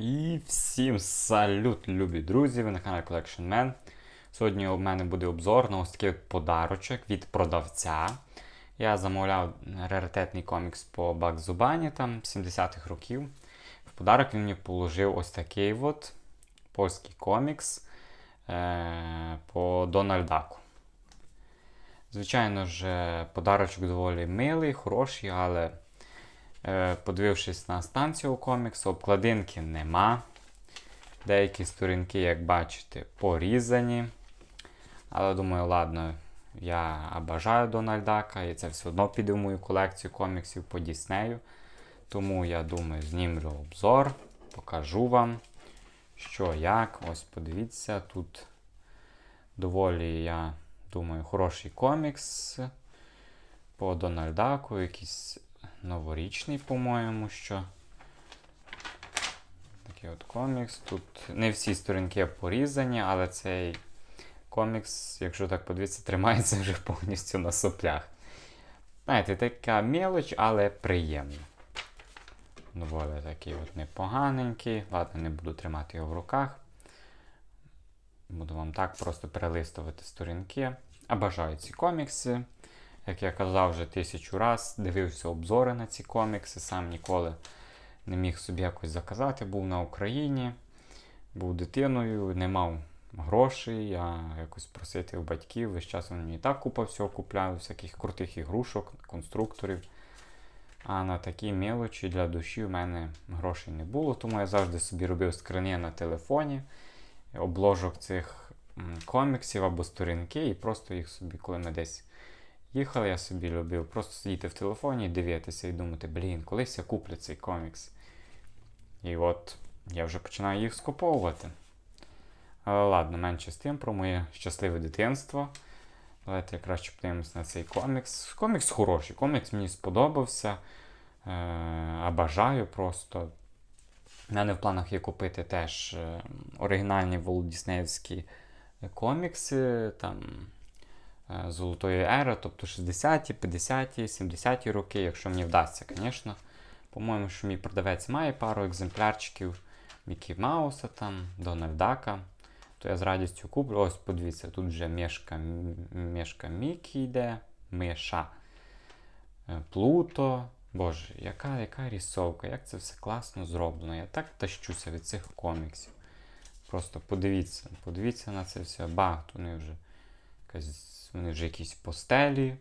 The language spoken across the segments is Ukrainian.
І всім салют, любі друзі! Ви на каналі Collection Man. Сьогодні у мене буде обзор на ось такий подарочок від продавця. Я замовляв раритетний комікс по Баксу Бані там 70-х років. В подарок він мені положив ось такий от польський комікс е- по Дональдаку. Звичайно ж, подарочок доволі милий, хороший, але Е, Подивившись на станцію коміксу, обкладинки нема. Деякі сторінки, як бачите, порізані. Але думаю, ладно, я бажаю Дональдака, і це все одно піде в мою колекцію коміксів по Діснею. Тому я думаю, знімлю обзор, покажу вам, що як. Ось подивіться, тут доволі, я думаю, хороший комікс по Дональдаку, якийсь новорічний, по-моєму, що. Такий от комікс. Тут не всі сторінки порізані, але цей комікс, якщо так подивитися, тримається вже повністю на соплях. Знаєте, така мелоч, але приємна. Доволі такий от непоганенький. Ладно, не буду тримати його в руках. Буду вам так просто перелистувати сторінки. А бажаю ці комікси. Як я казав вже тисячу раз, дивився обзори на ці комікси, сам ніколи не міг собі якось заказати. Був на Україні, був дитиною, не мав грошей. Я якось просити у батьків. Весь час вони мені так купа всього купляли, всяких крутих ігрушок, конструкторів. А на такі мелочі для душі в мене грошей не було, тому я завжди собі робив скрини на телефоні, обложок цих коміксів або сторінки, і просто їх собі, коли ми десь їхали, я собі любив просто сидіти в телефоні, дивитися і думати, блін, колись я куплю цей комікс. І от я вже починаю їх скуповувати. Але ладно, менше з тим про моє щасливе дитинство. Давайте я краще подивимось на цей комікс. Комікс хороший, комікс мені сподобався. Е, А бажаю просто. У мене в планах є купити теж е, оригінальні володіснеївські комікси. там золотої ери, тобто 60-ті, 50-ті, 70-ті роки, якщо мені вдасться, звісно. По-моєму, що мій продавець має пару екземплярчиків Мікі Мауса, там, Дональдака, то я з радістю куплю. Ось, подивіться, тут вже мішка, мішка Мікі йде, Миша, е, Плуто. Боже, яка яка рисовка, як це все класно зроблено. Я так тащуся від цих коміксів. Просто подивіться, подивіться на це все. Багато вони вже якась вони вже якісь постелі,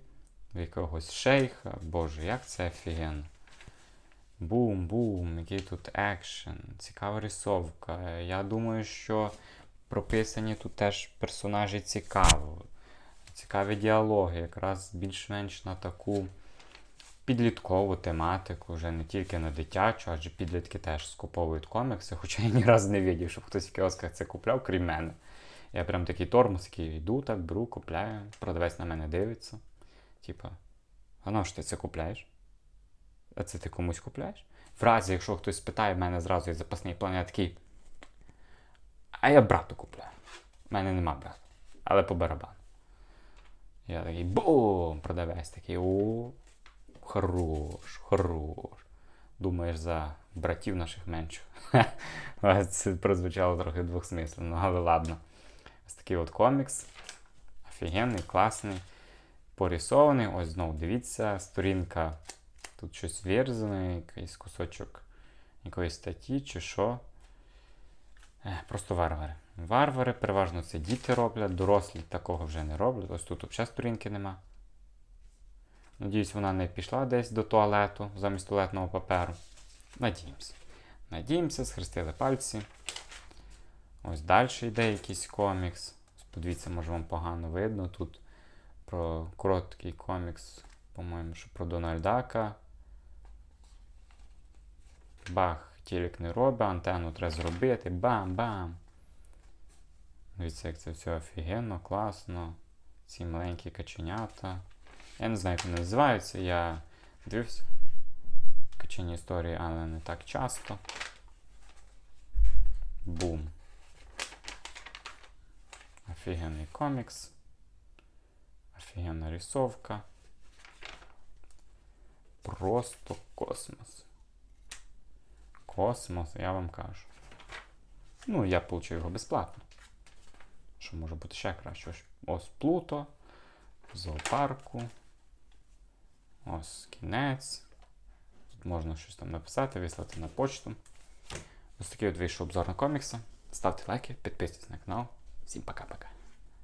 в якогось шейха. Боже, як це офігенно. Бум-бум, який тут екшен, цікава рисовка. Я думаю, що прописані тут теж персонажі цікаво. Цікаві діалоги, якраз більш-менш на таку підліткову тематику, вже не тільки на дитячу, адже підлітки теж скуповують комікси, хоча я ні разу не бачив, щоб хтось в кіосках це купляв, крім мене. Я прям такий тормоз, який йду, так, беру, купляю, продавець на мене дивиться. Типа, а на що ти це купляєш? А це ти комусь купляєш? В разі, якщо хтось спитає, в мене зразу є запасний план, я такий. А я брату купляю. У мене нема брата. Але по барабану. Я такий бум! Продавець такий. О, хорош, хорош. Думаєш за братів наших менших. Це прозвучало трохи двохсмислено, але ладно. Ось такий от комікс. Офігенний, класний. Порисований. Ось знову дивіться, сторінка. Тут щось вирізане, якийсь кусочок якоїсь статті чи що. Е, просто варвари. Варвари, переважно це діти роблять, дорослі такого вже не роблять. Ось тут взагалі сторінки нема. Надіюсь, вона не пішла десь до туалету замість туалетного паперу. Надіємося. Надіємося, схрестили пальці. Ось далі йде якийсь комікс. Подивіться, може вам погано видно. Тут про короткий комікс, по-моєму, що про Дональдака. Бах, тілік не робить, антенну треба зробити. Бам-бам! Дивіться, як це все офігенно, класно. Ці маленькі каченята. Я не знаю, як вони називаються. Я дивився качені історії, але не так часто. Бум. Офігенний комікс. Офігенна рисовка. Просто космос. Космос, я вам кажу. Ну, я отримав його безплатно. Що може бути ще краще? Ось Плуто, зоопарку. Ось кінець. Тут можна щось там написати, вислати на почту. Ось такий от вийшов обзор на комікси. Ставте лайки, підписуйтесь на канал. Всім пока-пока.